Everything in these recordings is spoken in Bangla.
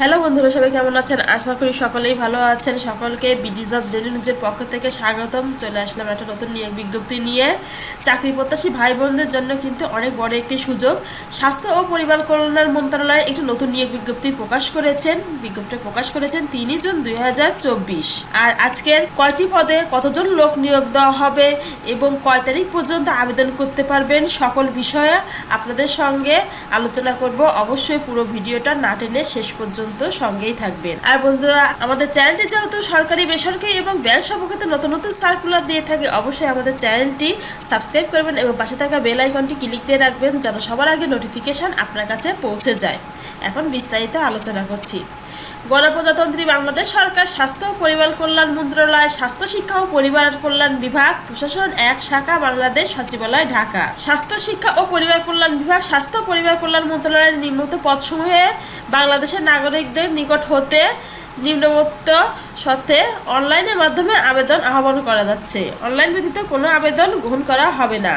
হ্যালো বন্ধুরা, সবাই কেমন আছেন? আশা করি সকলেই ভালো আছেন। সকলকে বিডি জবস ডেলি নিউজের পক্ষ থেকে স্বাগতম। চলে আসলাম একটা নতুন নিয়োগ বিজ্ঞপ্তি নিয়ে। চাকরি প্রত্যাশী ভাই বোনদের জন্য কিন্তু অনেক বড় একটি সুযোগ। স্বাস্থ্য ও পরিবার কল্যাণ মন্ত্রণালয় একটি নতুন নিয়োগ বিজ্ঞপ্তি প্রকাশ করেছেন। বিজ্ঞপ্তি প্রকাশ করেছেন তিনই জুন দুই হাজার চব্বিশ। আর আজকের কয়টি পদে কতজন লোক নিয়োগ দেওয়া হবে এবং কয় তারিখ পর্যন্ত আবেদন করতে পারবেন সকল বিষয়ে আপনাদের সঙ্গে আলোচনা করব। অবশ্যই পুরো ভিডিওটা না টেনে শেষ পর্যন্ত সঙ্গেই থাকবেন। আর বন্ধুরা, আমাদের চ্যানেলটি যেহেতু সরকারি, বেসরকারি এবং ব্যাংক সম্পর্কিত নতুন নতুন সার্কুলার দিয়ে থাকে, অবশ্যই আমাদের চ্যানেলটি সাবস্ক্রাইব করবেন এবং পাশে থাকা বেল আইকনটি ক্লিক দিয়ে রাখবেন যেন সবার আগে নোটিফিকেশান আপনার কাছে পৌঁছে যায়। এখন বিস্তারিত আলোচনা করছি। গণপ্রজাতন্ত্রী বাংলাদেশ সরকার, স্বাস্থ্য ও পরিবার কল্যাণ মন্ত্রণালয়, স্বাস্থ্য শিক্ষা ও পরিবার কল্যাণ বিভাগ, প্রশাসন এক, শাখা বাংলাদেশ সচিবালয়, ঢাকা। স্বাস্থ্য শিক্ষা ও পরিবার কল্যাণ বিভাগ, স্বাস্থ্য পরিবার কল্যাণ মন্ত্রণালয়ের নিম্নত পদসমূহে বাংলাদেশের নাগরিকদের নিকট হতে নিম্নমত্ত সত্ত্বে অনলাইনের মাধ্যমে আবেদন আহ্বান করা যাচ্ছে। অনলাইন ব্যতীত কোনো আবেদন গ্রহণ করা হবে না।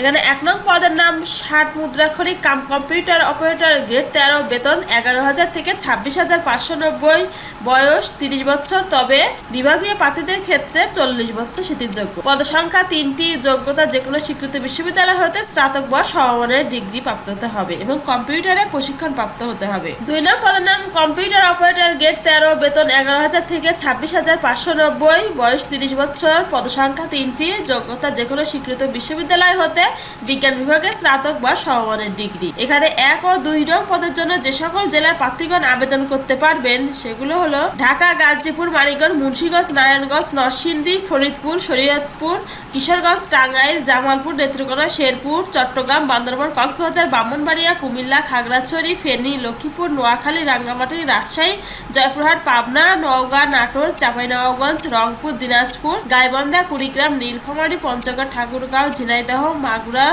এখানে এক নং পদের নাম ষাট মুদ্রাক্ষরিক কাম কম্পিউটার অপারেটর গ্রেড তেরো, বেতন এগারো হাজার থেকে ছাব্বিশ হাজার পাঁচশো নব্বই, বয়স তিরিশ বছর, তবে বিভাগীয় প্রার্থীদের ক্ষেত্রে চল্লিশ বছর শিথিলযোগ্য পদ সংখ্যা তিনটি, যোগ্যতা যে কোনো স্বীকৃত বিশ্ববিদ্যালয় হতে স্নাতক বা সমমানের ডিগ্রি প্রাপ্ত হতে হবে এবং কম্পিউটারে প্রশিক্ষণ প্রাপ্ত হতে হবে। দুই নং পদের নাম কম্পিউটার অপারেটর গ্রেড তেরো, বেতন এগারো হাজার থেকে ছাব্বিশ হাজার পাঁচশো নব্বই, বয়স তিরিশ বছর পদ সংখ্যা তিনটি, যোগ্যতা যে কোনো স্বীকৃত বিশ্ববিদ্যালয় হতে বিজ্ঞান বিভাগে স্নাতক বা সমমানের ডিগ্রি। এখানে এক ও দুই নং পদের জন্য যে সকল জেলার প্রার্থীগণ আবেদন করতে পারবেন, সেগুলো হলো ঢাকা, গাজীপুর, মানিকগঞ্জ, মুন্সিগঞ্জ, নারায়ণগঞ্জ, নরসিংদী, ফরিদপুর, শরীয়তপুর, কিশোরগঞ্জ, টাঙ্গাইল, জামালপুর, নেত্রকোনা, শেরপুর, চট্টগ্রাম, বান্দরবান, কক্সবাজার, ব্রাহ্মণবাড়িয়া, কুমিল্লা, খাগড়াছড়ি, ফেনী, লক্ষ্মীপুর, নোয়াখালী, রাঙ্গামাটি, রাজশাহী, জয়পুরহাট, পাবনা, নওগাঁ, নাটোর, চাঁপাইনবাবগঞ্জ, রংপুর, দিনাজপুর, গাইবান্ধা, কুড়িগ্রাম, নীলফামারী, পঞ্চগড়, ঠাকুরগাঁও, ঝিনাইদহ মাগুরা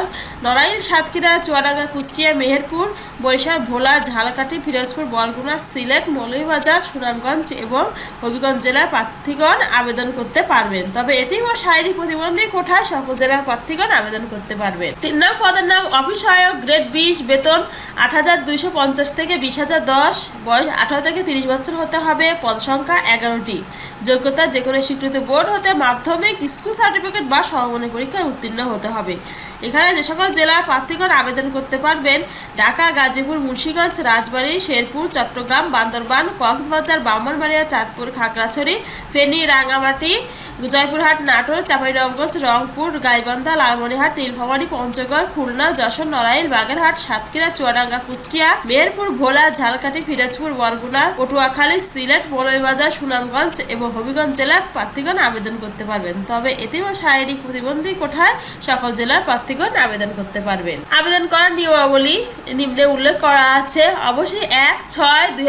নড়াইল, সাতক্ষীরা, চুয়াডাঙ্গা, কুষ্টিয়া, মেহেরপুর, বরিশাল, ভোলা, ঝালকাঠি, ফিরোজপুর, বরগুনা, সিলেট, মৌলভীবাজার, সুনামগঞ্জ এবং হবিগঞ্জ জেলার প্রার্থীগণ আবেদন করতে পারবেন। তবে এতিম ও শারীরিক প্রতিবন্ধী কোঠায় সকল জেলার প্রার্থীগণ আবেদন করতে পারবেন। তিন নং পদের নাম অফিস সহায়ক গ্রেড বিশ, বেতন আট হাজার দুইশো পঞ্চাশ থেকে বিশ হাজার দশ, বয়স আঠারো থেকে তিরিশ বছর হতে হবে, পদ সংখ্যা এগারোটি। যোগ্যতা যে কোনো স্বীকৃত বোর্ড হতে মাধ্যমিক, স্কুল সার্টিফিকেট বা সমমানের পরীক্ষায় উত্তীর্ণ হতে হবে। এখানে যে সকল জেলার প্রার্থীগণ আবেদন করতে পারবেন, ঢাকা, গাজীপুর, মুন্সিগঞ্জ, রাজবাড়ী, শেরপুর, চট্টগ্রাম, বান্দরবান, কক্সবাজার ব্রাহ্মণবাড়িয়া চাঁদপুর, খাগড়াছড়ি, ফেনী রাঙামাটি জয়পুরহাট নাটোর চাঁপাইনবাবগঞ্জ রংপুর, গাইবান্ধা লালমনিহাট নীলফামারী, পঞ্চগড়, খুলনা, যশোর, নড়াইল, বাগেরহাট, সাতক্ষীরা, চুয়াডাঙ্গা, কুষ্টিয়া, মেহেরপুর, ভোলা, ঝালকাঠি, ফিরোজপুর, বরগুনা, পটুয়াখালী, সিলেট মৌলভীবাজার সুনামগঞ্জ এবং হবিগঞ্জ জেলার প্রার্থীগণ আবেদন করতে পারবেন। তবে এতেও শারীরিক প্রতিবন্ধী কোঠায় সকল জেলার প্রার্থীগণ আবেদন করতে পারবেন। আবেদন করার নিয়মাবলী নিম্নে উল্লেখ করা আছে। অবশ্যই এক, ছয়, দুই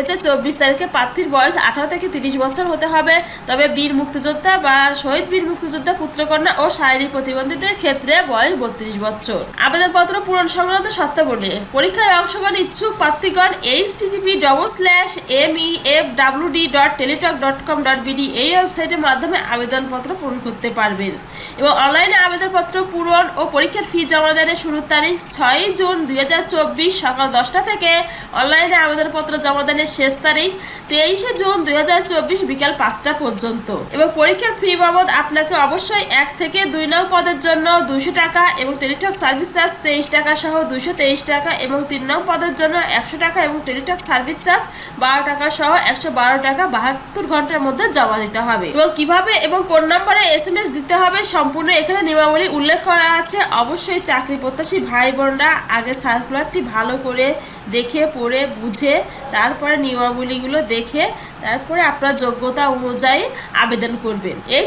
তারিখে প্রার্থীর বয়স আঠারো থেকে তিরিশ বছর হতে হবে। তবে বীর মুক্তিযোদ্ধা বা শহীদ বীর মুক্তিযোদ্ধা পুত্রকন্যা ও শারীরিক প্রতিবন্ধীদের ক্ষেত্রে বয়স বত্রিশ বছর। আবেদনপত্র পূরণ সংক্রান্ত শর্তাবলী। পরীক্ষায় অংশগ্রহণ ইচ্ছুক প্রার্থীগণ H TTP double slash M E F W D dot Teletalk dot com dot BD এই ওয়েবসাইটের মাধ্যমে আবেদনপত্র পূরণ করতে পারবেন এবং অনলাইনে আবেদনপত্র পূরণ ও পরীক্ষার ফি জমা দানের শুরুর তারিখ ছয়ই জুন দুই হাজার চব্বিশ সকাল দশটা থেকে। অনলাইনে আবেদনপত্র জমা দানের শেষ তারিখ তেইশে জুন দুই হাজার চব্বিশ বিকাল পাঁচটা পর্যন্ত। এবং পরীক্ষার ফি বাবদ আপনাকে অবশ্যই এক থেকে দুই নং পদের জন্য দুশো টাকা এবং টেলিটক সার্ভিস চার্জ তেইশ টাকা সহ দুশো তেইশ টাকা এবং তিন নং পদের জন্য একশো টাকা এবং টেলিটক সার্ভিস চার্জ বারো টাকা সহ একশো বারো টাকা বাহাত্তর ঘণ্টার মধ্যে জমা দিতে হবে। এবং কীভাবে এবং কোন নম্বরে এস এম এস দিতে হবে সম্পূর্ণ এখানে নিয়মাবলী উল্লেখ করা আছে। অবশ্যই চাকরি প্রত্যাশী ভাই বোনরা আগে সার্কুলারটি ভালো করে দেখে, পড়ে, বুঝে, তারপরে নিয়মাবলীগুলো দেখে, তারপরে আপনার যোগ্যতা অনুযায়ী আবেদন করবেন। এই